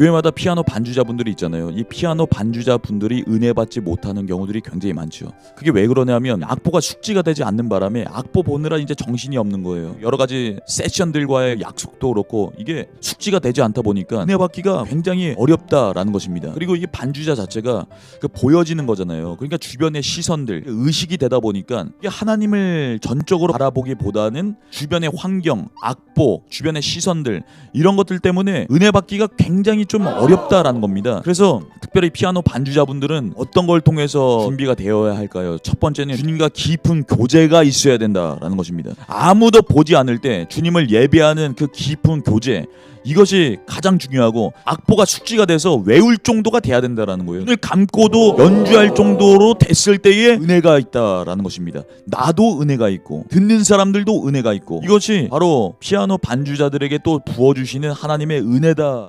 교회마다 피아노 반주자분들이 있잖아요. 이 피아노 반주자분들이 은혜 받지 못하는 경우들이 굉장히 많죠. 그게 왜 그러냐면 악보가 숙지가 되지 않는 바람에 악보 보느라 이제 정신이 없는 거예요. 여러 가지 세션들과의 약속도 그렇고 이게 숙지가 되지 않다 보니까 은혜 받기가 굉장히 어렵다라는 것입니다. 그리고 이 반주자 자체가 그 보여지는 거잖아요. 그러니까 주변의 시선들, 의식이 되다 보니까 하나님을 전적으로 바라보기보다는 주변의 환경, 악보, 주변의 시선들 이런 것들 때문에 은혜 받기가 굉장히 좀 어렵다라는 겁니다. 그래서 특별히 피아노 반주자분들은 어떤 걸 통해서 준비가 되어야 할까요? 첫 번째는 주님과 깊은 교제가 있어야 된다라는 것입니다. 아무도 보지 않을 때 주님을 예배하는 그 깊은 교제 이것이 가장 중요하고 악보가 숙지가 돼서 외울 정도가 돼야 된다라는 거예요. 눈을 감고도 연주할 정도로 됐을 때에 은혜가 있다라는 것입니다. 나도 은혜가 있고 듣는 사람들도 은혜가 있고 이것이 바로 피아노 반주자들에게 또 부어 주시는 하나님의 은혜다.